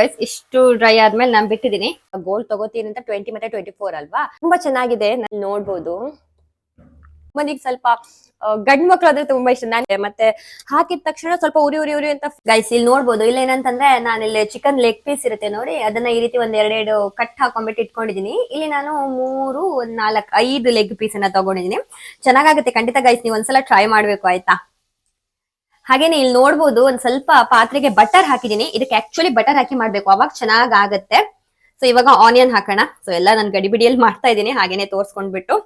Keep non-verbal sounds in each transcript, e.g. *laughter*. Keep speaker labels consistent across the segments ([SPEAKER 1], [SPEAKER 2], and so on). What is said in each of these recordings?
[SPEAKER 1] Guys ಇಷ್ಟು dry ಆದ್ಮೇಲೆ ನಾನ್ ಬಿಟ್ಟಿದೀನಿ. Gold ತಗೋತೀನಿ ಅಂತ ಟ್ವೆಂಟಿ ಮತ್ತೆ ಟ್ವೆಂಟಿ ಫೋರ್ ಅಲ್ವಾ? ತುಂಬಾ ಚೆನ್ನಾಗಿದೆ. ನಾನು ನೋಡ್ಬೋದು. ಮನಿಗ್ ಸ್ವಲ್ಪ ಗಂಡ್ ಮಕ್ಳು ಆದ್ರೆ ತುಂಬಾ ಇಷ್ಟ. ನಾನು ಮತ್ತೆ ಹಾಕಿದ ತಕ್ಷಣ ಸ್ವಲ್ಪ ಉರಿ ಉರಿ ಉರಿ ಅಂತ ಗೈಸ್ ಇಲ್ಲಿ ನೋಡ್ಬೋದು. ಇಲ್ಲ ಏನಂತಂದ್ರೆ ನಾನು ಇಲ್ಲಿ ಚಿಕನ್ ಲೆಗ್ ಪೀಸ್ ಇರುತ್ತೆ ನೋಡಿ. ಅದನ್ನ ಈ ರೀತಿ ಒಂದ್ ಎರಡೆರಡು ಕಟ್ ಹಾಕೊಂಡ್ಬಿಟ್ಟು ಇಟ್ಕೊಂಡಿದೀನಿ. ಇಲ್ಲಿ ನಾನು ಮೂರು ಒಂದ್ ನಾಲ್ಕು, ಐದು ಲೆಗ್ ಪೀಸ್ ಅನ್ನ ತಗೊಂಡಿದೀನಿ. ಚೆನ್ನಾಗಾಗುತ್ತೆ. ಖಂಡಿತ ಗೈಸ್ ನೀವು ಒಂದ್ಸಲ ಟ್ರೈ ಮಾಡ್ಬೇಕು, ಆಯ್ತಾ? ಹಾಗೇನೆ ಇಲ್ಲಿ ನೋಡ್ಬೋದು ಒಂದ್ ಸ್ವಲ್ಪ ಪಾತ್ರೆಗೆ ಬಟರ್ ಹಾಕಿದೀನಿ ಇದಕ್ಕೆ ಆಕ್ಚುಲಿ ಬಟರ್ ಹಾಕಿ ಮಾಡ್ಬೇಕು. ಅವಾಗ ಚೆನ್ನಾಗ್ ಆಗತ್ತೆ ಸೊ ಇವಾಗ ಆನಿಯನ್ ಹಾಕೋಣ. ಸೊ ಎಲ್ಲ ನಾನು ಗಡಿಬಿಡಿಯಲ್ಲಿ ಮಾಡ್ತಾ ಇದ್ದೀನಿ. ಹಾಗೇನೆ ತೋರ್ಸ್ಕೊಂಡ್ಬಿಟ್ಟು.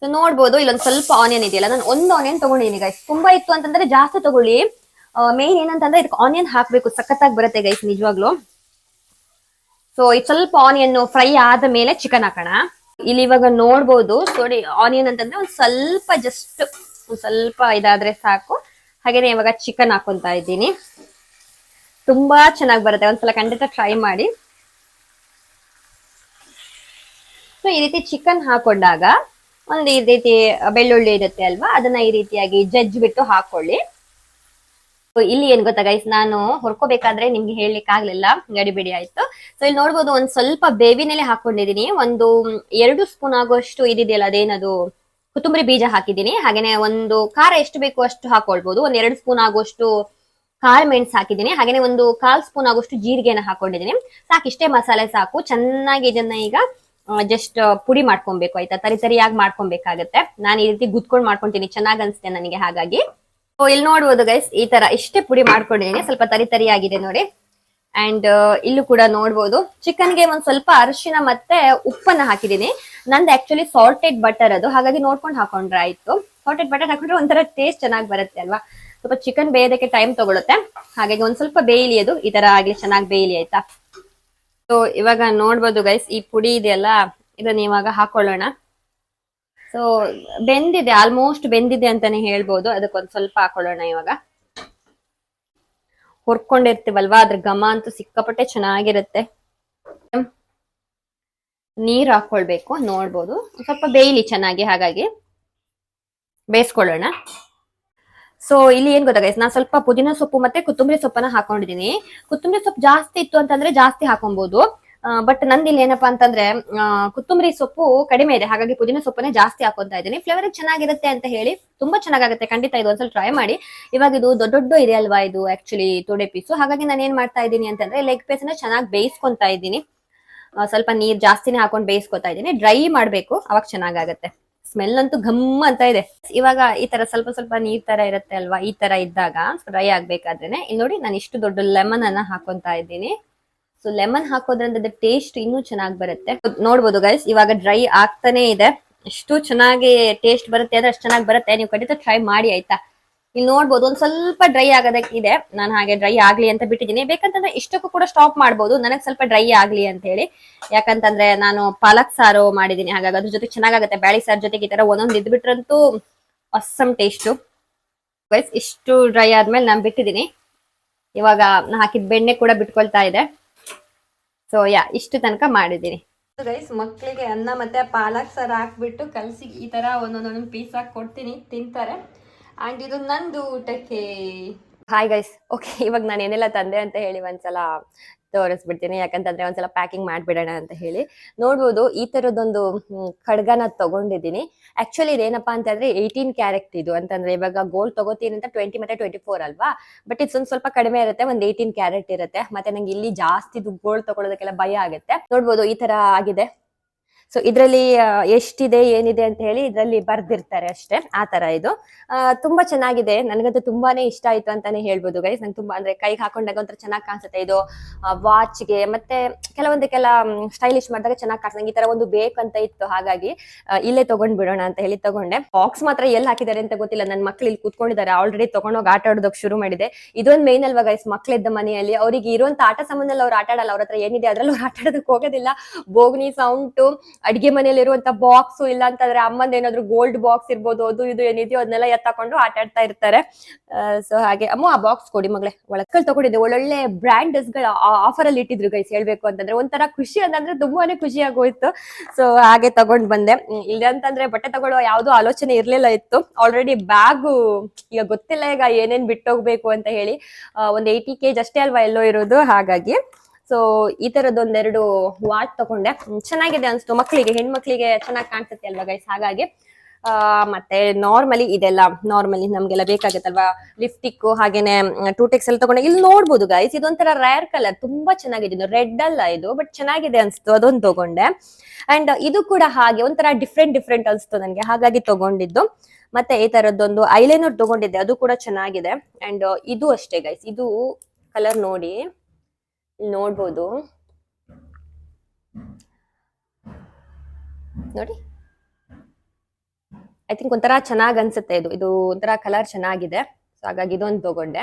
[SPEAKER 1] ಸೊ ನೋಡ್ಬೋದು ಇಲ್ಲೊಂದ್ ಸ್ವಲ್ಪ ಆನಿಯನ್ ಇದೆಯಲ್ಲ, ನಾನು ಒಂದು ಆನಿಯನ್ ತಗೊಂಡಿದ್ದೀನಿ ಗೈಸ್ ತುಂಬಾ ಇತ್ತು ಅಂತಂದ್ರೆ ಜಾಸ್ತಿ ತಗೊಳ್ಳಿ. ಮೇನ್ ಏನಂತಂದ್ರೆ ಇದಕ್ಕೆ ಆನಿಯನ್ ಹಾಕ್ಬೇಕು. ಸಖತ್ತಾಗಿ ಬರುತ್ತೆ ಗೈಸ್ ನಿಜವಾಗ್ಲು. ಸೊ ಇದು ಸ್ವಲ್ಪ ಆನಿಯನ್ ಫ್ರೈ ಆದ ಮೇಲೆ ಚಿಕನ್ ಹಾಕೋಣ. ಇಲ್ಲಿ ಇವಾಗ ನೋಡ್ಬೋದು. ನೋಡಿ ಆನಿಯನ್ ಅಂತಂದ್ರೆ ಒಂದ್ ಸ್ವಲ್ಪ ಜಸ್ಟ್ ಒಂದ್ ಸ್ವಲ್ಪ ಇದಾದ್ರೆ ಸಾಕು. ಹಾಗೇನೆ ಇವಾಗ ಚಿಕನ್ ಹಾಕೊಂತ ಇದ್ದೀನಿ. ತುಂಬಾ ಚೆನ್ನಾಗಿ ಬರುತ್ತೆ. ಒಂದ್ಸಲ ಖಂಡಿತ ಟ್ರೈ ಮಾಡಿ. ಸೊ ಈ ರೀತಿ ಚಿಕನ್ ಹಾಕೊಂಡಾಗ ಒಂದು ಈ ರೀತಿ ಬೆಳ್ಳುಳ್ಳಿ ಇರುತ್ತೆ ಅಲ್ವಾ? ಅದನ್ನ ಈ ರೀತಿಯಾಗಿ ಜಜ್ಜಿ ಬಿಟ್ಟು ಹಾಕೊಳ್ಳಿ. ಇಲ್ಲಿ ಏನ್ ಗೊತ್ತಾ ಗೈಸ್ ನಾನು ಹೊರ್ಕೋಬೇಕಾದ್ರೆ ನಿಮ್ಗೆ ಹೇಳಲಿಕ್ಕೆ ಆಗ್ಲಿಲ್ಲ. ಗಡಿಬಿಡಿ ಆಯ್ತು. ಸೊ ಇಲ್ಲಿ ನೋಡ್ಬೋದು ಒಂದ್ ಸ್ವಲ್ಪ ಬೇವಿನೆಲೆ ಹಾಕೊಂಡಿದೀನಿ ಒಂದು ಎರಡು ಸ್ಪೂನ್ ಆಗುವಷ್ಟು ಇದಿದೆಯಲ್ಲ, ಅದೇನದು? ಕೊತ್ತಂಬರಿ ಬೀಜ ಹಾಕಿದ್ದೀನಿ. ಹಾಗೇನೆ ಒಂದು ಖಾರ ಎಷ್ಟು ಬೇಕು ಅಷ್ಟು ಹಾಕೊಳ್ಬಹುದು ಒಂದ್ ಎರಡು ಸ್ಪೂನ್ ಆಗುವಷ್ಟು ಕಾಳು ಮೆಣಸು ಹಾಕಿದ್ದೀನಿ. ಹಾಗೇನೆ ಒಂದು ಕಾಲ್ ಸ್ಪೂನ್ ಆಗುವಷ್ಟು ಜೀರಿಗೆನ ಹಾಕೊಂಡಿದ್ದೀನಿ. ಸಾಕು, ಇಷ್ಟೇ ಮಸಾಲೆ ಸಾಕು. ಚೆನ್ನಾಗಿ ಇದನ್ನ ಈಗ ಜಸ್ಟ್ ಪುಡಿ ಮಾಡ್ಕೊಬೇಕು, ಆಯ್ತಾ? ತರಿ ತರಿಯಾಗಿ ಮಾಡ್ಕೊಬೇಕಾಗತ್ತೆ. ನಾನು ಈ ರೀತಿ ಗುದ್ಕೊಂಡು ಮಾಡ್ಕೊಂತೀನಿ. ಚೆನ್ನಾಗ್ ಅನ್ಸುತ್ತೆ ನನಗೆ ಹಾಗಾಗಿ. ಇಲ್ಲಿ ನೋಡ್ಬೋದು ಗೈಸ್ ಈ ತರ ಇಷ್ಟೇ ಪುಡಿ ಮಾಡ್ಕೊಂಡಿದ್ದೀನಿ. ಸ್ವಲ್ಪ ತರಿ ತರಿಯಾಗಿದೆ ನೋಡಿ. ಅಂಡ್ ಇಲ್ಲೂ ಕೂಡ ನೋಡ್ಬೋದು. ಚಿಕನ್ಗೆ ಒಂದ್ ಸ್ವಲ್ಪ ಅರಿಶಿನ ಮತ್ತೆ ಉಪ್ಪನ್ನ ಹಾಕಿದೀನಿ ನಂದು ಆಕ್ಚುಲಿ ಸಾಲ್ಟೆಡ್ ಬಟರ್ ಅದು. ಹಾಗಾಗಿ ನೋಡ್ಕೊಂಡು ಹಾಕೊಂಡ್ರೆ ಆಯ್ತು. ಸಾಲ್ಟೆಡ್ ಬಟರ್ ಹಾಕೊಂಡ್ರೆ ಒಂಥರ ಟೇಸ್ಟ್ ಚೆನ್ನಾಗಿ ಬರುತ್ತೆ ಅಲ್ವಾ? ಸ್ವಲ್ಪ ಚಿಕನ್ ಬೇಯೋದಕ್ಕೆ ಟೈಮ್ ತಗೊಳುತ್ತೆ. ಹಾಗಾಗಿ ಒಂದ್ ಸ್ವಲ್ಪ ಬೇಯಲಿ ಅದು. ಈ ತರ ಆಗ್ಲಿ, ಚೆನ್ನಾಗಿ ಬೇಯಲಿ ಆಯ್ತಾ? ಸೊ ಇವಾಗ ನೋಡ್ಬೋದು ಗೈಸ್ ಈ ಪುಡಿ ಇದೆಯಲ್ಲ? ಇದನ್ನ ಇವಾಗ ಹಾಕೊಳ್ಳೋಣ. ಸೊ ಬೆಂದಿದೆ ಆಲ್ಮೋಸ್ಟ್ ಬೆಂದಿದೆ ಅಂತಾನೆ ಹೇಳ್ಬೋದು. ಅದಕ್ಕೊಂದ್ ಸ್ವಲ್ಪ ಹಾಕೊಳ್ಳೋಣ ಇವಾಗ. ಹುರ್ಕೊಂಡಿರ್ತೀವಲ್ವಾ? ಅದ್ರ ಘಮ ಅಂತೂ ಸಿಕ್ಕಾಪಟ್ಟೆ ಚೆನ್ನಾಗಿರುತ್ತೆ. ನೀರ್ ಹಾಕೊಳ್ಬೇಕು ನೋಡ್ಬೋದು. ಸ್ವಲ್ಪ ಬೇಯಲಿ ಚೆನ್ನಾಗಿ, ಹಾಗಾಗಿ ಬೇಯಿಸ್ಕೊಳ್ಳೋಣ. ಸೊ ಇಲ್ಲಿ ಏನ್ ಗೊತ್ತಾ ಗೈಸ್ ನಾನು ಸ್ವಲ್ಪ ಪುದೀನ ಸೊಪ್ಪು ಮತ್ತೆ ಕೊತ್ತಂಬರಿ ಸೊಪ್ಪನ್ನ ಹಾಕೊಂಡಿದೀನಿ ಕೊತ್ತಂಬರಿ ಸೊಪ್ಪು ಜಾಸ್ತಿ ಇತ್ತು ಅಂತಂದ್ರೆ ಜಾಸ್ತಿ ಹಾಕೊಬಹುದು ಬಟ್ ನಂದಿಲ್ಲಿ ಏನಪ್ಪಾ ಅಂತಂದ್ರೆ ಕೊತ್ತಂಬರಿ ಸೊಪ್ಪು ಕಡಿಮೆ ಇದೆ. ಹಾಗಾಗಿ ಪುದೀನ ಸೊಪ್ಪನ್ನೇ ಜಾಸ್ತಿ ಹಾಕೊಂತ ಇದ್ದೀನಿ. ಫ್ಲೇವರ್ ಚೆನ್ನಾಗಿರುತ್ತೆ ಅಂತ ಹೇಳಿ ತುಂಬಾ ಚೆನ್ನಾಗಾಗುತ್ತೆ. ಖಂಡಿತ ಇದು ಒಂದ್ಸಲ ಟ್ರೈ ಮಾಡಿ. ಇವಾಗ ಇದು ದೊಡ್ಡ ದೊಡ್ಡ ಇದೆ ಅಲ್ವಾ ಇದು ಆಕ್ಚುಲಿ ತೊಡೆ ಪೀಸು ಹಾಗಾಗಿ ನಾನು ಏನ್ ಮಾಡ್ತಾ ಇದ್ದೀನಿ ಅಂತಂದ್ರೆ ಲೆಗ್ ಪೀಸ್ನ ಚೆನ್ನಾಗಿ ಬೇಯಿಸ್ಕೊಂತಾ ಇದ್ದೀನಿ. ಸ್ವಲ್ಪ ನೀರ್ ಜಾಸ್ತಿನೇ ಹಾಕೊಂಡು ಬೇಯಿಸ್ಕೊತಾ ಇದ್ದೀನಿ. ಡ್ರೈ ಮಾಡ್ಬೇಕು. ಅವಾಗ ಚೆನ್ನಾಗಾಗತ್ತೆ. ಸ್ಮೆಲ್ ಅಂತೂ ಘಮ್ ಅಂತ ಇದೆ. ಇವಾಗ ಈ ತರ ಸ್ವಲ್ಪ ಸ್ವಲ್ಪ ನೀರ್ ತರ ಇರುತ್ತೆ ಅಲ್ವಾ? ಈ ತರ ಇದ್ದಾಗ ಡ್ರೈ ಆಗ್ಬೇಕಾದ್ರೆ ಇಲ್ಲಿ ನೋಡಿ, ನಾನು ಇಷ್ಟು ದೊಡ್ಡ ಲೆಮನ್ ಅನ್ನ ಹಾಕೊಂತ ಇದ್ದೀನಿ. ಸೊ ಲೆಮನ್ ಹಾಕೋದ್ರಿಂದ ಟೇಸ್ಟ್ ಇನ್ನೂ ಚೆನ್ನಾಗಿ ಬರುತ್ತೆ. ನೋಡ್ಬೋದು ಗೈಸ್ ಇವಾಗ ಡ್ರೈ ಆಗ್ತಾನೆ ಇದೆ. ಎಷ್ಟು ಚೆನ್ನಾಗಿ ಟೇಸ್ಟ್ ಬರುತ್ತೆ ಅಂದ್ರೆ ಅಷ್ಟು ಚೆನ್ನಾಗಿ ಬರುತ್ತೆ. ನೀವು ಖಂಡಿತ ಟ್ರೈ ಮಾಡಿ ಆಯ್ತಾ? ಇಲ್ಲಿ ನೋಡ್ಬೋದು, ಒಂದ್ ಸ್ವಲ್ಪ ಡ್ರೈ ಆಗೋದಕ್ಕಿದೆ ನಾನು ಹಾಗೆ ಡ್ರೈ ಆಗ್ಲಿ ಅಂತ ಬಿಟ್ಟಿದ್ದೀನಿ. ಬೇಕಂತಂದ್ರೆ ಇಷ್ಟಕ್ಕೂ ಕೂಡ ಸ್ಟಾಪ್ ಮಾಡ್ಬೋದು. ನನಗೆ ಸ್ವಲ್ಪ ಡ್ರೈ ಆಗ್ಲಿ ಅಂತ ಹೇಳಿ. ಯಾಕಂತಂದ್ರೆ ನಾನು ಪಾಲಕ್ ಸಾರು ಮಾಡಿದ್ದೀನಿ. ಹಾಗಾಗಿ ಅದ್ರ ಜೊತೆ ಚೆನ್ನಾಗಾಗುತ್ತೆ. ಬ್ಯಾಳಿ ಸಾರು ಜೊತೆಗೆ ಈ ತರ ಒಂದೊಂದು ಇದ್ಬಿಟ್ರಂತೂ ಅಸ್ಸಮ್ ಟೇಸ್ಟು ಗೈಸ್ ಇಷ್ಟು ಡ್ರೈ ಆದ್ಮೇಲೆ ನಾನು ಬಿಟ್ಟಿದ್ದೀನಿ. ಇವಾಗ ಹಾಕಿದ ಬೆಣ್ಣೆ ಕೂಡ ಬಿಟ್ಕೊಳ್ತಾ ಇದೆ. ಸೊ ಯಾ ಇಷ್ಟು ತನಕ ಮಾಡಿದ್ದೀನಿ. ಗೈಸ್ ಮಕ್ಕಳಿಗೆ ಅನ್ನ ಮತ್ತೆ ಪಾಲಕ್ ಸಾರು ಹಾಕ್ಬಿಟ್ಟು ಕಲಸಿ ಈ ತರ ಒಂದೊಂದೊಂದು ಪೀಸ್ ಹಾಕಿ ಕೊಡ್ತೀನಿ. ತಿಂತಾರೆ. ಆ್ಯಂಡ್ ಇದು ನಂದು ಊಟಕ್ಕೆ. ಹಾಯ್ ಗೈಸ್ ಓಕೆ ಇವಾಗ ನಾನು ಏನೆಲ್ಲ ತಂದೆ ಅಂತ ಹೇಳಿ ಒಂದ್ಸಲ ತೋರಿಸ್ಬಿಡ್ತೀನಿ. ಯಾಕಂತಂದ್ರೆ ಒಂದ್ಸಲ ಪ್ಯಾಕಿಂಗ್ ಮಾಡ್ಬಿಡೋಣ ಅಂತ ಹೇಳಿ. ನೋಡ್ಬೋದು ಈ ತರದೊಂದು ಖಡ್ಗನ ತಗೊಂಡಿದ್ದೀನಿ. ಆಕ್ಚುಲಿ ಇದೇನಪ್ಪ ಅಂತಂದ್ರೆ ಏಯ್ಟೀನ್ ಕ್ಯಾರೆಕ್ಟ್ ಇದು. ಅಂತಂದ್ರೆ ಇವಾಗ ಗೋಲ್ಡ್ ತಗೋತೀನಿ ಅಂತ ಟ್ವೆಂಟಿ ಮತ್ತೆ ಟ್ವೆಂಟಿ ಫೋರ್ ಅಲ್ವಾ? ಬಟ್ ಇದು ಸ್ವಲ್ಪ ಕಡಿಮೆ ಇರುತ್ತೆ, ಒಂದ್ ಏಯ್ಟೀನ್ ಕ್ಯಾರೆಟ್ ಇರುತ್ತೆ. ಮತ್ತೆ ನಂಗೆ ಇಲ್ಲಿ ಜಾಸ್ತಿ ಗೋಲ್ಡ್ ತಗೊಳೋದಕ್ಕೆಲ್ಲ ಭಯ ಆಗುತ್ತೆ. ನೋಡ್ಬೋದು ಈ ತರ ಆಗಿದೆ. ಸೊ ಇದರಲ್ಲಿ ಎಷ್ಟಿದೆ, ಏನಿದೆ ಅಂತ ಹೇಳಿ ಇದರಲ್ಲಿ ಬರ್ದಿರ್ತಾರೆ ಅಷ್ಟೇ, ಆ ತರ ಇದು. ತುಂಬಾ ಚೆನ್ನಾಗಿದೆ. ನನಗಂತೂ ತುಂಬಾನೇ ಇಷ್ಟ ಆಯ್ತು ಅಂತಾನೆ ಹೇಳ್ಬೋದು ಗೈಸ್ ನಂಗೆ ತುಂಬಾ ಅಂದ್ರೆ ಕೈಗೆ ಹಾಕೊಂಡಾಗ ಒಂಥರ ಚೆನ್ನಾಗಿ ಕಾಣಿಸುತ್ತೆ ಇದು ವಾಚ್ಗೆ ಮತ್ತೆ ಕೆಲವೊಂದಕ್ಕೆಲ್ಲ ಸ್ಟೈಲಿಶ್ ಮಾಡಿದಾಗ ಚೆನ್ನಾಗಿ ಕಾಣಿಸ್ ಈ ತರ ಒಂದು ಬೇಕಂತ ಇತ್ತು, ಹಾಗಾಗಿ ಇಲ್ಲೇ ತಗೊಂಡ್ ಬಿಡೋಣ ಅಂತ ಹೇಳಿ ತಗೊಂಡೆ. ಬಾಕ್ಸ್ ಮಾತ್ರ ಎಲ್ಲಿ ಹಾಕಿದ್ದಾರೆ ಅಂತ ಗೊತ್ತಿಲ್ಲ. ನನ್ನ ಮಕ್ಳು ಇಲ್ಲಿ ಕೂತ್ಕೊಂಡಿದ್ದಾರೆ. ಆಲ್ರೆಡಿ ತಗೊಂಡೋಗಿ ಆಟ ಆಡೋದಕ್ಕೆ ಶುರು ಮಾಡಿದೆ. ಇದೊಂದು ಮೇನ್ ಅಲ್ವಾ ಗೈಸ್ ಮಕ್ಳಿದ್ದ ಮನೆಯಲ್ಲಿ. ಅವರಿಗೆ ಇರುವಂತ ಆಟ ಸಂಬಂಧದಲ್ಲಿ ಅವ್ರು ಆಟ ಆಡಲ್ಲ. ಅವ್ರ ಏನಿದೆ ಅದ್ರಲ್ಲಿ ಅವ್ರು ಆಟ ಆಡೋದಕ್ಕೆ ಹೋಗೋದಿಲ್ಲ. ಬೋಗ್ನಿ, ಸೌಂಟು ಅಡಿಗೆ ಮನೆಯಲ್ಲಿ ಇರುವಂತ ಬಾಕ್ಸ್ ಇಲ್ಲ ಅಂತಂದ್ರೆ ಅಮ್ಮಂದ ಏನಾದ್ರು ಗೋಲ್ಡ್ ಬಾಕ್ಸ್ ಇರ್ಬೋದು, ಅದು ಇದು ಏನಿದೆಯೋ ಅದನ್ನೆಲ್ಲ ಎತ್ತಾಕೊಂಡು ಆಟ ಆಡ್ತಾ ಇರ್ತಾರೆ. ಸೊ ಹಾಗೆ, ಅಮ್ಮ ಆ ಬಾಕ್ಸ್ ಕೊಡಿ ಮಗಳೇ, ಒಳಕಲ್ ತಗೊಂಡಿದ್ದೆ. ಒಳ್ಳೊಳ್ಳೆ ಬ್ರ್ಯಾಂಡ್ಗಳ ಆಫರ್ ಅಲ್ಲಿ ಇಟ್ಟಿದ್ರು ಗೈಸ್ ಹೇಳ್ಬೇಕು ಅಂತಂದ್ರೆ. ಒಂಥರ ಖುಷಿ ಅಂತಂದ್ರೆ ತುಂಬಾನೇ ಖುಷಿ ಆಗೋಯ್ತು. ಸೊ ಹಾಗೆ ತಗೊಂಡ್ ಬಂದೆ. ಇಲ್ಲ ಅಂತಂದ್ರೆ ಬಟ್ಟೆ ತಗೊಳ್ಳೋ ಯಾವ್ದು ಆಲೋಚನೆ ಇರ್ಲಿಲ್ಲ ಇತ್ತು. ಆಲ್ರೆಡಿ ಬ್ಯಾಗು ಈಗ ಗೊತ್ತಿಲ್ಲ ಈಗ ಏನೇನ್ ಬಿಟ್ಟೋಗ್ಬೇಕು ಅಂತ ಹೇಳಿ ಒಂದ್ ಏಯ್ಟಿ ಕೆಜ್ ಅಷ್ಟೇ ಅಲ್ವಾ ಎಲ್ಲೋ ಇರೋದು. ಹಾಗಾಗಿ ಸೊ ಈ ತರದೊಂದೆರಡು ವಾಚ್ ತಗೊಂಡೆ. ಚೆನ್ನಾಗಿದೆ ಅನ್ಸ್ತು. ಮಕ್ಕಳಿಗೆ ಹೆಣ್ಮಕ್ಳಿಗೆ ಚೆನ್ನಾಗಿ ಕಾಣಿಸುತ್ತೆ ಅಲ್ವಾ ಗೈಸ್ ಹಾಗಾಗಿ ಮತ್ತೆ ನಾರ್ಮಲಿ ಇದೆಲ್ಲ ನಾರ್ಮಲಿ ನಮ್ಗೆಲ್ಲ ಬೇಕಾಗತ್ತಲ್ವಾ? ಲಿಫ್ಟಿಕ್ ಹಾಗೇನೆ ಟೂಟೆಕ್ಸ್ ಎಲ್ಲ ತಗೊಂಡೆ. ಇಲ್ಲಿ ನೋಡ್ಬೋದು ಗೈಸ್ ಇದೊಂಥರ ರೇರ್ ಕಲರ್ ತುಂಬಾ ಚೆನ್ನಾಗಿದೆ. ರೆಡ್ ಅಲ್ಲ ಇದು ಬಟ್ ಚೆನ್ನಾಗಿದೆ ಅನ್ಸ್ತು. ಅದೊಂದು ತಗೊಂಡೆ. ಅಂಡ್ ಇದು ಕೂಡ ಹಾಗೆ, ಒಂಥರ ಡಿಫ್ರೆಂಟ್ ಡಿಫ್ರೆಂಟ್ ಅನ್ಸ್ತು ನನಗೆ. ಹಾಗಾಗಿ ತಗೊಂಡಿದ್ದು. ಮತ್ತೆ ಈ ತರದ್ದೊಂದು ಐಲೈನರ್ ತಗೊಂಡಿದ್ದೆ. ಅದು ಕೂಡ ಚೆನ್ನಾಗಿದೆ. ಅಂಡ್ ಇದು ಅಷ್ಟೇ ಗೈಸ್ ಇದು ಕಲರ್ ನೋಡಿ. ನೋಡ್ಬೋದು. ನೋಡಿ. ಐ ಥಿಂಕ್ ಒಂಥರ ಚೆನ್ನಾಗ್ ಅನ್ಸುತ್ತೆ ಇದು. ಇದು ಒಂಥರ ಕಲರ್ ಚೆನ್ನಾಗಿದೆ. ಸೊ ಹಾಗಾಗಿ ಇದೊಂದು ತಗೊಂಡೆ.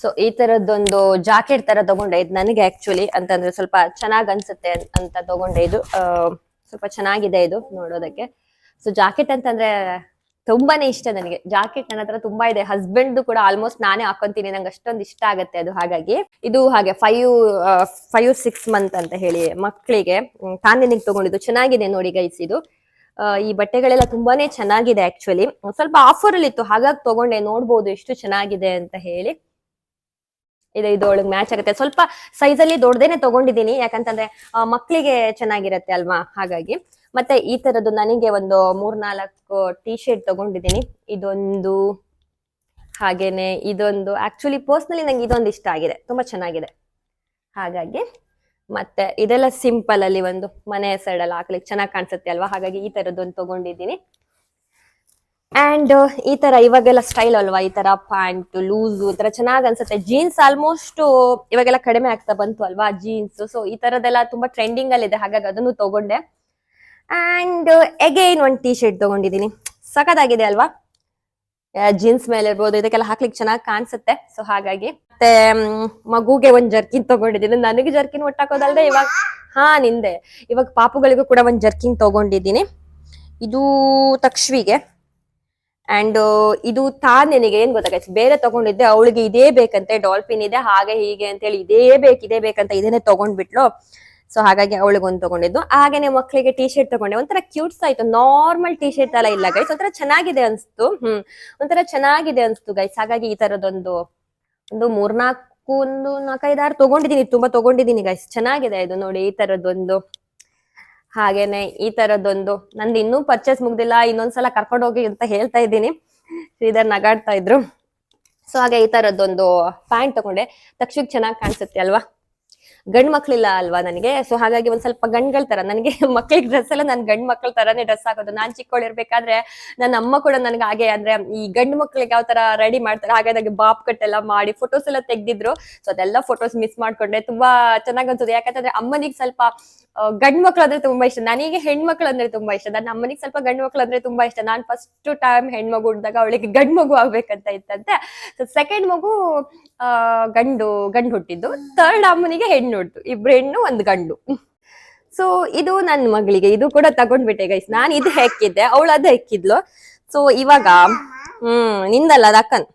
[SPEAKER 1] ಸೊ ಈ ತರದೊಂದು ಜಾಕೆಟ್ ತರ ತಗೊಂಡೆ. ಇದು ನನಗೆ ಆಕ್ಚುಲಿ ಅಂತಂದ್ರೆ ಸ್ವಲ್ಪ ಚೆನ್ನಾಗ್ ಅನ್ಸುತ್ತೆ ಅಂತ ತಗೊಂಡೆ ಇದು. ಸ್ವಲ್ಪ ಚೆನ್ನಾಗಿದೆ ಇದು ನೋಡೋದಕ್ಕೆ. ಸೊ ಜಾಕೆಟ್ ಅಂತಂದ್ರೆ ತುಂಬಾನೇ ಇಷ್ಟ ನನಗೆ. ಜಾಕೆಟ್ ನನ್ನ ಹತ್ರ ತುಂಬಾ ಇದೆ. ಹಸ್ಬೆಂಡ್ ಕೂಡ ಆಲ್ಮೋಸ್ಟ್ ನಾನೇ ಹಾಕೊಂತೀನಿ. ನಂಗೆ ಅಷ್ಟೊಂದು ಇಷ್ಟ ಆಗತ್ತೆ ಅದು. ಹಾಗಾಗಿ ಇದು ಹಾಗೆ ಫೈವ್ ಫೈವ್ ಸಿಕ್ಸ್ ಮಂತ್ ಅಂತ ಹೇಳಿ ಮಕ್ಕಳಿಗೆ ತಾನೇ ನಿಂಗೆ ತಗೊಂಡಿದ್ದು. ಚೆನ್ನಾಗಿದೆ ನೋಡಿ ಗೈಸ್ ಇದು. ಈ ಬಟ್ಟೆಗಳೆಲ್ಲ ತುಂಬಾನೇ ಚೆನ್ನಾಗಿದೆ ಆಕ್ಚುಲಿ ಸ್ವಲ್ಪ ಆಫರ್ ಅಲ್ಲಿ ಇತ್ತು. ಹಾಗಾಗಿ ತಗೊಂಡೆ. ನೋಡ್ಬೋದು ಎಷ್ಟು ಚೆನ್ನಾಗಿದೆ ಅಂತ ಹೇಳಿ. ಇದು ಇದೊಳಗೆ ಮ್ಯಾಚ್ ಆಗುತ್ತೆ. ಸ್ವಲ್ಪ ಸೈಜ್ ಅಲ್ಲಿ ದೊಡ್ಡದೇನೆ ತಗೊಂಡಿದ್ದೀನಿ. ಯಾಕಂತಂದ್ರೆ ಮಕ್ಕಳಿಗೆ ಚೆನ್ನಾಗಿರತ್ತೆ ಅಲ್ವಾ? ಹಾಗಾಗಿ. ಮತ್ತೆ ಈ ತರದ್ದು ನನಗೆ ಒಂದು ಮೂರ್ನಾಲ್ಕು ಟಿ ಶರ್ಟ್ ತಗೊಂಡಿದ್ದೀನಿ. ಇದೊಂದು ಹಾಗೇನೆ ಇದೊಂದು ಆಕ್ಚುಲಿ ಪರ್ಸ್ನಲಿ ನಂಗೆ ಇದೊಂದು ಇಷ್ಟ ಆಗಿದೆ. ತುಂಬಾ ಚೆನ್ನಾಗಿದೆ. ಹಾಗಾಗಿ ಮತ್ತೆ ಇದೆಲ್ಲ ಸಿಂಪಲ್ ಅಲ್ಲಿ ಒಂದು ಮನೆ ಸೈಡ್ ಅಲ್ಲಿ ಹಾಕ್ಲಿಕ್ಕೆ ಚೆನ್ನಾಗಿ ಕಾಣಿಸುತ್ತೆ ಅಲ್ವಾ? ಹಾಗಾಗಿ ಈ ತರದೊಂದು ತಗೊಂಡಿದ್ದೀನಿ. ಅಂಡ್ ಈ ತರ ಇವಾಗೆಲ್ಲ ಸ್ಟೈಲ್ ಅಲ್ವಾ? ಈ ತರ ಪ್ಯಾಂಟ್ ಲೂಸ್ ಈ ತರ ಚೆನ್ನಾಗಿ ಅನ್ಸುತ್ತೆ. ಜೀನ್ಸ್ ಆಲ್ಮೋಸ್ಟ್ ಇವಾಗೆಲ್ಲ ಕಡಿಮೆ ಆಗ್ತಾ ಬಂತು ಅಲ್ವಾ? ಜೀನ್ಸ್ ಸೊ ಈ ತರದೆಲ್ಲ ತುಂಬಾ ಟ್ರೆಂಡಿಂಗ್ ಅಲ್ಲಿ ಇದೆ ಹಾಗಾಗಿ ಅದನ್ನು ತಗೊಂಡೆ. ಅಂಡ್ ಎಗೈನ್ ಒಂದು ಟಿ ಶರ್ಟ್ ತಗೊಂಡಿದ್ದೀನಿ. ಸಖತ್ತಾಗಿದೆ ಅಲ್ವಾ? ಜೀನ್ಸ್ ಮೇಲೆ ಇರ್ಬೋದು, ಇದಕ್ಕೆಲ್ಲ ಹಾಕ್ಲಿಕ್ಕೆ ಚೆನ್ನಾಗಿ ಕಾಣಿಸುತ್ತೆ. ಸೊ ಹಾಗಾಗಿ ಮತ್ತೆ ಮಗುಗೆ ಒಂದ್ ಜರ್ಕಿನ್ ತಗೊಂಡಿದ್ದೀನಿ. ನನಗೆ ಜರ್ಕಿನ್ ಒಟ್ಟಾಕೋದಲ್ದೆ ಇವಾಗ, ಹಾ, ನಿಂದೆ. ಇವಾಗ ಪಾಪುಗಳಿಗೂ ಕೂಡ ಒಂದ್ ಜರ್ಕಿನ್ ತಗೊಂಡಿದ್ದೀನಿ. ಇದು ತಕ್ಷ್ವಿಗೆ. ಅಂಡ್ ಇದು ತಾನೆನಿಗೆ ಏನ್ ಗೊತ್ತಾಗೈತೆ? ಬೇರೆ ತಗೊಂಡಿದ್ದೆ, ಅವಳಿಗೆ ಇದೇ ಬೇಕಂತೆ, ಡಾಲ್ಫಿನ್ ಇದೆ, ಹಾಗೆ ಹೀಗೆ ಅಂತ ಹೇಳಿ ಇದೇ ಬೇಕು, ಇದೇ ಬೇಕಂತ ಇದನ್ನೇ ತಗೊಂಡ್ಬಿಟ್ಲು. ಸೊ ಹಾಗಾಗಿ ಅವಳಿಗೆ ಒಂದು ತಗೊಂಡಿದ್ದು. ಹಾಗೇನೆ ಮಕ್ಕಳಿಗೆ ಟಿ ಶರ್ಟ್ ತಗೊಂಡೆ. ಒಂಥರ ಕ್ಯೂಟ್ಸ್ ಆಯ್ತು ನಾರ್ಮಲ್ ಟಿ ಶರ್ಟ್ ಎಲ್ಲ ಇಲ್ಲ ಗೈಸ್ ಒಂಥರ ಚೆನ್ನಾಗಿದೆ ಅನ್ಸ್ತು. ಹ್ಮ್. ಒಂಥರ ಚೆನ್ನಾಗಿದೆ ಅನ್ಸ್ತು ಗೈಸ್ ಹಾಗಾಗಿ ಈ ತರದೊಂದು, ಒಂದು ಮೂರ್ನಾಲ್ಕು, ಒಂದು ನಾಲ್ಕೈದಾರು ತಗೊಂಡಿದ್ದೀನಿ ತುಂಬಾ ತಗೊಂಡಿದ್ದೀನಿ ಗೈಸ್ ಚೆನ್ನಾಗಿದೆ ಇದು ನೋಡಿ, ಈ ತರದೊಂದು. ಹಾಗೇನೆ ಈ ತರದೊಂದು. ನಂದು ಇನ್ನೂ ಪರ್ಚೇಸ್ ಮುಗ್ದಿಲ್ಲ. ಇನ್ನೊಂದ್ಸಲ ಕರ್ಕೊಂಡು ಹೋಗಿ ಅಂತ ಹೇಳ್ತಾ ಇದ್ದೀನಿ. ಶ್ರೀಧರ್ ನಗಾಡ್ತಾ ಇದ್ರು. ಸೊ ಹಾಗೆ ಈ ತರದೊಂದು ಪ್ಯಾಂಟ್ ತಗೊಂಡೆ. ತಕ್ಷಣ ಚೆನ್ನಾಗಿ ಕಾಣಿಸುತ್ತೆ ಅಲ್ವಾ? ಗಂಡ್ ಮಕ್ಳಿಲ್ಲ ಅಲ್ವಾ ನನಗೆ? ಸೊ ಹಾಗಾಗಿ ಒಂದ್ ಸ್ವಲ್ಪ ಗಂಡ್ಗಳ ತರ. ನನಗೆ *laughs* ಮಕ್ಳಿಗೆ ಡ್ರೆಸ್ ಎಲ್ಲ ನನ್ ಗಂಡ್ ಮಕ್ಳ ತರಾನೇ ಡ್ರೆಸ್ ಹಾಕೋದು. ನಾನ್ ಚಿಕ್ಕವಳಿರ್ಬೇಕಾದ್ರೆ ನನ್ನ ಅಮ್ಮ ಕೂಡ ನನ್ಗೆ ಹಾಗೆ ಅಂದ್ರೆ ಈ ಗಂಡ್ ಮಕ್ಳಿಗೆ ಯಾವ ತರ ರೆಡಿ ಮಾಡ್ತಾರೆ, ಹಾಗೆ ನನಗೆ ಬಾಪ್ ಕಟ್ ಎಲ್ಲ ಮಾಡಿ ಫೋಟೋಸ್ ಎಲ್ಲ ತೆಗ್ದಿದ್ರು. ಸೊ ಅದೆಲ್ಲ ಫೋಟೋಸ್ ಮಿಸ್ ಮಾಡ್ಕೊಂಡೆ. ತುಂಬಾ ಚೆನ್ನಾಗ್ ಅನ್ಸುತ್ತೆ ಯಾಕಂತಂದ್ರೆ ಅಮ್ಮನಿಗೆ ಸ್ವಲ್ಪ ಗಂಡ್ ಮಕ್ಳು ಅಂದ್ರೆ ತುಂಬಾ ಇಷ್ಟ. ನನಗೆ ಹೆಣ್ಮಕ್ಳು ಅಂದ್ರೆ ತುಂಬಾ ಇಷ್ಟ. ನನ್ನ ಅಮ್ಮನಿಗೆ ಸ್ವಲ್ಪ ಗಂಡ್ ಮಕ್ಳು ಅಂದ್ರೆ ತುಂಬಾ ಇಷ್ಟ. ನಾನ್ ಫಸ್ಟ್ ಟೈಮ್ ಹೆಣ್ಮಗು ಹುಡ್ದಾಗ ಅವಳಿಗೆ ಗಂಡ್ ಮಗು ಆಗ್ಬೇಕಂತ ಇತ್ತಂತೆ. ಸೊ ಸೆಕೆಂಡ್ ಮಗು ಗಂಡು ಗಂಡು ಹುಟ್ಟಿದ್ದು. ಥರ್ಡ್ ಅಮ್ಮನಿಗೆ ಹೆಣ್ಣು ಹುಟ್ಟು ಇಬ್ರು ಹೆಣ್ಣು, ಒಂದು ಗಂಡು. ಸೊ ಇದು ನನ್ನ ಮಗಳಿಗೆ. ಇದು ಕೂಡ ತಗೊಂಡ್ಬಿಟ್ಟೆ ಗೈಸ್ ನಾನು ಇದು ಹೆಕ್ಕಿದ್ದೆ. ಅವಳು ಅದು ಹೆಕ್ಕಿದ್ಲು. ಸೊ ಇವಾಗ, ಹ್ಮ್, ನಿಂದಲ್ಲ ಅದು ಅಕ್ಕನ್.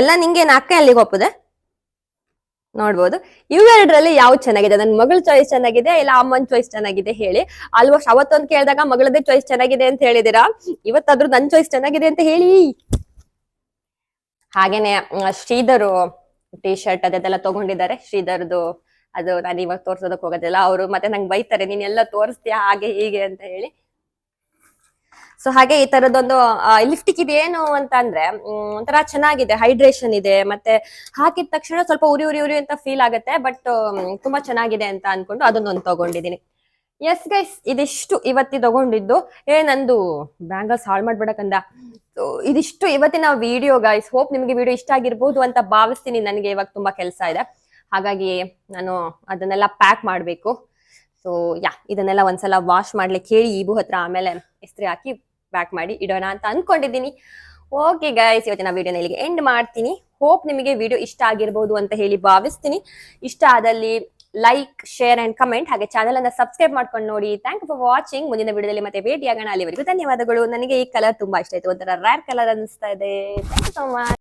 [SPEAKER 1] ಎಲ್ಲ ನಿಂಗೆ ಅಕ್ಕ ಅಲ್ಲಿಗೆ ಒಪ್ಪದೆ? ನೋಡ್ಬೋದು. ಇವೆರಡರಲ್ಲಿ ಯಾವ್ದು ಚೆನ್ನಾಗಿದೆ? ನನ್ನ ಮಗಳ ಚಾಯ್ಸ್ ಚೆನ್ನಾಗಿದೆ, ಇಲ್ಲ ಅಮ್ಮನ ಚಾಯ್ಸ್ ಚೆನ್ನಾಗಿದೆ ಹೇಳಿ. ಆಲ್ಮೋಸ್ಟ್ ಅವತ್ತೊಂದು ಕೇಳಿದಾಗ ಮಗಳದೇ ಚಾಯ್ಸ್ ಚೆನ್ನಾಗಿದೆ ಅಂತ ಹೇಳಿದಿರಾ? ಇವತ್ತಾದ್ರೂ ನನ್ನ ಚಾಯ್ಸ್ ಚೆನ್ನಾಗಿದೆ ಅಂತ ಹೇಳಿ. ಹಾಗೇನೆ ಶ್ರೀಧರು ಟಿ ಶರ್ಟ್ ಅದೆಲ್ಲ ತಗೊಂಡಿದ್ದಾರೆ. ಶ್ರೀಧರ್ದು ಅದು ನಾನು ಇವಾಗ ತೋರ್ಸೋದಕ್ ಹೋಗೋದಿಲ್ಲ. ಅವರು ಮತ್ತೆ ನಂಗೆ ಬೈತಾರೆ ನೀನ್ ಎಲ್ಲ ತೋರಿಸ್ತೀಯಾ? ಹಾಗೆ, ಹೀಗೆ ಅಂತ ಹೇಳಿ. ಸೊ ಹಾಗೆ ಈ ತರದೊಂದು ಲಿಫ್ಟಿಕ್ ಇದೇನು ಅಂತ ಅಂದ್ರೆ ಒಂಥರ ಚೆನ್ನಾಗಿದೆ. ಹೈಡ್ರೇಷನ್ ಇದೆ. ಮತ್ತೆ ಹಾಕಿದ ತಕ್ಷಣ ಸ್ವಲ್ಪ ಉರಿ ಉರಿ ಉರಿ ಅಂತ ಫೀಲ್ ಆಗುತ್ತೆ. ಬಟ್ ತುಂಬಾ ಚೆನ್ನಾಗಿದೆ ಅಂತ ಅನ್ಕೊಂಡು ಅದನ್ನೊಂದು ತಗೊಂಡಿದ್ದೀನಿ ಎಸ್ ಗೈಸ್ ಇದಿಷ್ಟು ಇವತ್ತಿ ತಗೊಂಡಿದ್ದು. ಏ, ನಂದು ಬ್ಯಾಂಗಲ್ಸ್ ಹಾಳು ಮಾಡ್ಬಿಡಕಂದ. ಸೊ ಇದಿಷ್ಟು ಇವತ್ತಿನ ವಿಡಿಯೋ ಗೈಸ್ ಹೋಪ್ ನಿಮಗೆ ವಿಡಿಯೋ ಇಷ್ಟ ಆಗಿರ್ಬೋದು ಅಂತ ಭಾವಿಸ್ತೀನಿ. ನನಗೆ ಇವಾಗ ತುಂಬಾ ಕೆಲಸ ಇದೆ. ಹಾಗಾಗಿ ನಾನು ಅದನ್ನೆಲ್ಲ ಪ್ಯಾಕ್ ಮಾಡಬೇಕು. ಸೊ ಯಾ ಇದನ್ನೆಲ್ಲ ಒಂದ್ಸಲ ವಾಶ್ ಮಾಡ್ಲಿಕ್ಕೆ ಹೇಳಿ ಇಬು ಹತ್ರ ಆಮೇಲೆ ಇಸ್ತ್ರಿ ಹಾಕಿ ಪ್ಯಾಕ್ ಮಾಡಿ ಇಡೋಣ ಅಂತ ಅನ್ಕೊಂಡಿದ್ದೀನಿ. ಓಕೆ ಗೈಸ್ ಇವತ್ತಿನ ವಿಡಿಯೋನ ಇಲ್ಲಿಗೆ ಎಂಡ್ ಮಾಡ್ತೀನಿ. ಹೋಪ್ ನಿಮಗೆ ವಿಡಿಯೋ ಇಷ್ಟ ಆಗಿರ್ಬೋದು ಅಂತ ಹೇಳಿ ಭಾವಿಸ್ತೀನಿ. ಇಷ್ಟ ಆದಲ್ಲಿ ಲೈಕ್ ಶೇರ್ ಅಂಡ್ ಕಮೆಂಟ್ ಹಾಗೆ ಚಾನಲ್ ಅನ್ನ ಸಬ್ಸ್ಕ್ರೈಬ್ ಮಾಡ್ಕೊಂಡು ನೋಡಿ. ಥ್ಯಾಂಕ್ ಫಾರ್ ವಾಚಿಂಗ್ ಮುಂದಿನ ವಿಡಿಯೋದಲ್ಲಿ ಮತ್ತೆ ಭೇಟಿಯಾಗೋಣ. ಅಲ್ಲಿವರೆಗೂ ಧನ್ಯವಾದಗಳು. ನನಗೆ ಈ ಕಲರ್ ತುಂಬಾ ಇಷ್ಟ ಆಯ್ತು. ಒಂಥರ ರ್ಯಾರ್ ಕಲರ್ ಅನಿಸ್ತಾ ಇದೆ. Thank you so much